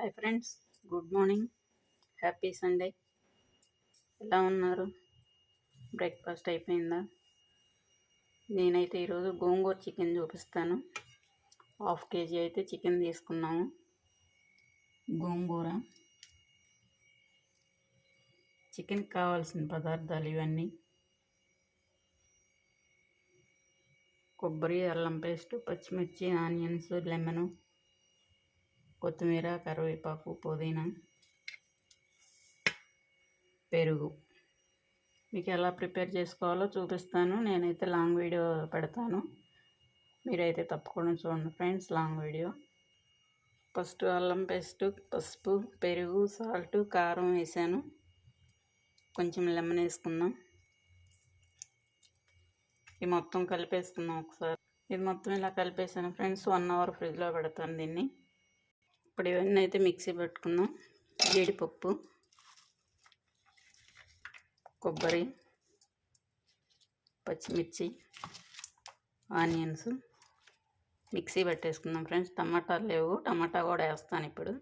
Hi friends good morning happy Sunday ఎలా ఉన్నారు? Breakfast అయిపోయిందా? నేనైతే ఈరోజు గోంగూర చికెన్ చూపిస్తాను. హాఫ్ కేజీ అయితే చికెన్ తీసుకున్నాము. గోంగూర. చికెన్ కావాల్సిన పదార్థాలు ఇవన్నీ. కొబ్బరి అల్లం పేస్ట్ పచ్చిమిర్చి ఆనియన్స్ లెమను. కొత్తిమీర కరివేపాకు పుదీనా పెరుగు. మీకు ఎలా ప్రిపేర్ చేసుకోవాలో చూపిస్తాను. నేనైతే లాంగ్ వీడియో పెడతాను. మీరైతే తప్పకుండా చూడండి ఫ్రెండ్స్ లాంగ్ వీడియో. ఫస్ట్ అల్లం పేస్ట్ పసుపు పెరుగు సాల్ట్ కారం వేసాను. కొంచెం లెమన్ వేసుకుందాం. ఇది మొత్తం కలిపేసుకుందాం ఒకసారి. ఇది మొత్తం ఇలా కలిపేసాను ఫ్రెండ్స్ వన్ అవర్ ఫ్రిడ్జ్లో పెడతాను దీన్ని. ఇప్పుడు ఇవన్నీ అయితే మిక్సీ పెట్టుకుందాం. జీడిపప్పు కొబ్బరి పచ్చిమిర్చి ఆనియన్స్ మిక్సీ పెట్టేసుకుందాం ఫ్రెండ్స్. టమాటాలు లేవు. టమాటా కూడా వేస్తాను ఇప్పుడు.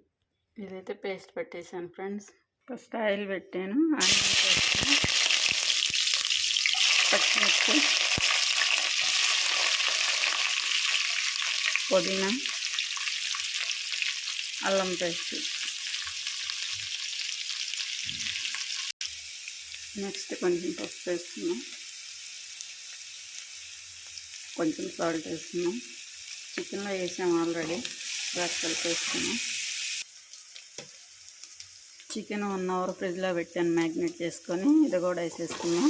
ఇదైతే పేస్ట్ పెట్టేశాను ఫ్రెండ్స్. ఫస్ట్ ఆయిల్ పెట్టాను. ఆనియన్స్ పెట్టాను పచ్చిమిర్చి పుదీనా అల్లం పేస్ట్. నెక్స్ట్ కొంచెం పసుపు వేసుకున్నాం కొంచెం సాల్ట్ వేస్తున్నాం. చికెన్లో వేసాం ఆల్రెడీ. కలిపి వేస్తున్నాం. చికెన్ వన్ అవర్ ఫ్రిడ్జ్లో పెట్టాను మ్యాగ్నేట్ చేసుకొని ఇది కూడా వేసేసుకున్నాం.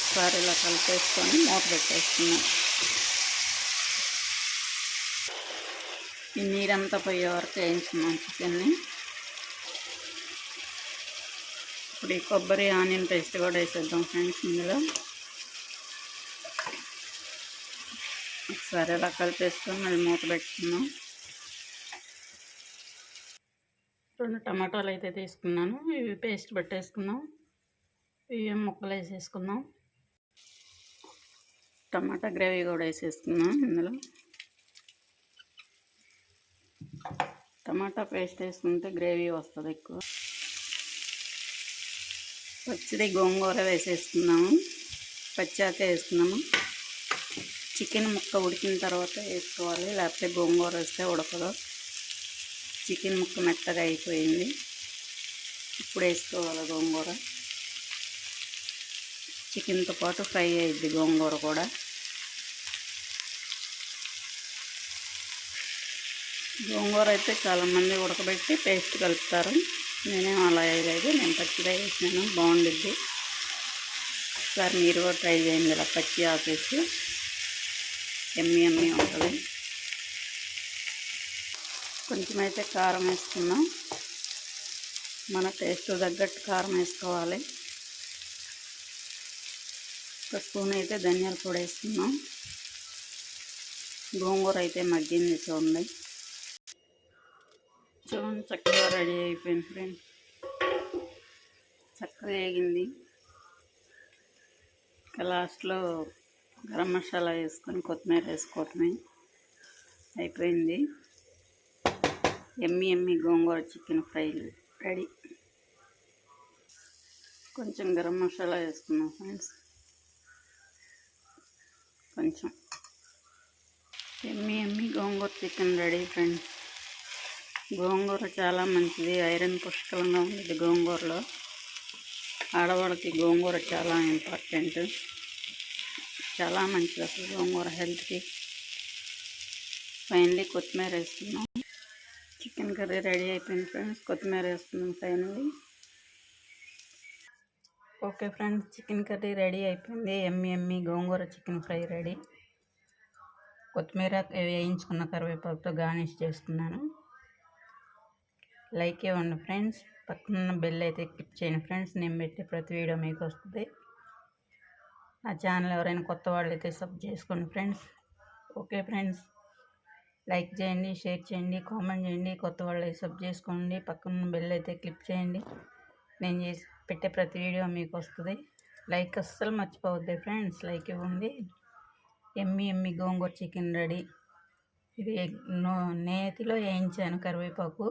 ఒకసారి ఇలా కలిపేసుకొని మూత పెట్టేసుకున్నాం. ఈ నీరంతా పోయే వరకు వేయించుకున్నాం చికెన్ని. ఇప్పుడు ఈ కొబ్బరి ఆనియన్ పేస్ట్ కూడా వేసేద్దాం ఫ్రెండ్స్ ఇందులో. ఒకసారి అలా కలిపేసుకొని మళ్ళీ మూత పెట్టుకున్నాం రెండు టమాటాలు అయితే తీసుకున్నాను. ఇవి పేస్ట్ పెట్టేసుకున్నాం ఇవి ముక్కలు వేసేసుకుందాం. టమాటా గ్రేవీ కూడా వేసేసుకున్నాం ఇందులో. టమాటా పేస్ట్ వేసుకుంటే గ్రేవీ వస్తుంది ఎక్కువ. పచ్చిది గోంగూర వేసేసుకున్నాము పచ్చాక వేసుకున్నాము చికెన్ ముక్క ఉడికిన తర్వాత వేసుకోవాలి. లేకపోతే గోంగూర వేస్తే ఉడకదు. చికెన్ ముక్క మెత్తగా అయిపోయింది. ఇప్పుడు వేసుకోవాలి గోంగూర. చికెన్తో పాటు ఫ్రై అయ్యిద్ది గోంగూర కూడా. గోంగూర అయితే చాలామంది ఉడకబెట్టి పేస్ట్ కలుపుతారు. నేనేం అలా వేయలేదు. నేను పచ్చిగా వేసినాను. బాగుండిద్ది. ఒకసారి మీరు కూడా ట్రై చేయండి. ఇలా పచ్చి ఆపేసి ఎమ్మి ఎమ్మి ఉంటుంది. కొంచెం అయితే కారం వేసుకున్నాం మన టేస్ట్ తగ్గట్టు కారం వేసుకోవాలి. ఒక స్పూన్ అయితే ధనియాల పొడి వేసుకున్నాం. గోంగూర అయితే మగ్గింది చూడండి. చూడండి చక్కగా రెడీ అయిపోయింది ఫ్రెండ్ చక్కగా వేగింది. లాస్ట్లో గరం మసాలా వేసుకొని కొత్తిమీర వేసుకోవటమే అయిపోయింది. Yummy yummy gongura chicken fry ready. కొంచెం గరం మసాలా వేసుకున్నాం ఫ్రెండ్స్. కొంచెం. Yummy yummy gongura chicken ready friends. Gongura చాలా మంచిది. ఐరన్ పుష్కలంగా ఉండేది గోంగూరలో. ఆడవాళ్ళకి గోంగూర చాలా ఇంపార్టెంట్. చాలా మంచిది అసలు గోంగూర హెల్త్కి. ఫైనలీ కొత్తిమీర వేస్తున్నాం. చికెన్ కర్రీ రెడీ అయిపోయింది ఫ్రెండ్స్. కొత్తిమీర వేస్తున్నాం finally. Okay friends chicken curry ready అయిపోయింది. ఎమ్మి ఎమ్మి గోంగూర చికెన్ ఫ్రై రెడీ. కొత్తిమీర వేయించుకున్న కరివేపాకుతో గార్నిష్ చేసుకున్నాను. లైక్ ఇవ్వండి ఫ్రెండ్స్. పక్కన బెల్ అయితే క్లిక్ చేయండి ఫ్రెండ్స్. నేను పెట్టే ప్రతి వీడియో మీకు వస్తుంది. నా ఛానల్ ఎవరైనా కొత్త వాళ్ళు అయితే సబ్ చేసుకోండి ఫ్రెండ్స్. Okay friends. లైక్ చేయండి షేర్ చేయండి కామెంట్ చేయండి. కొత్త వాళ్ళు సబ్ చేసుకోండి. పక్కన బెల్ అయితే క్లిక్ చేయండి. నేను చేసి పెట్టే ప్రతి వీడియో మీకు వస్తుంది. లైక్ అస్సలు మర్చిపోవద్దు ఫ్రెండ్స్. లైక్ ఇవ్వండి. Yummy yummy gongura chicken ready. ఇది నో నేతిలో వేయించాను కరివేపాకు.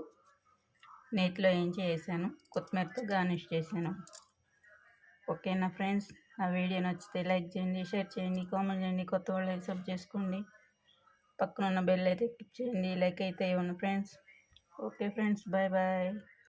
నేతిలో వేయించి వేసాను. కొత్తిమీరతో గార్నిష్ చేశాను. ఓకేనా ఫ్రెండ్స్? ఆ వీడియో నచ్చితే లైక్ చేయండి షేర్ చేయండి కామెంట్ చేయండి కొత్త వాళ్ళు సబ్ చేసుకోండి. పక్కన ఉన్న బెల్ అయితే క్లిక్ చేయండి లైక్ అయితే ఇవ్వండి friends. Okay friends bye bye.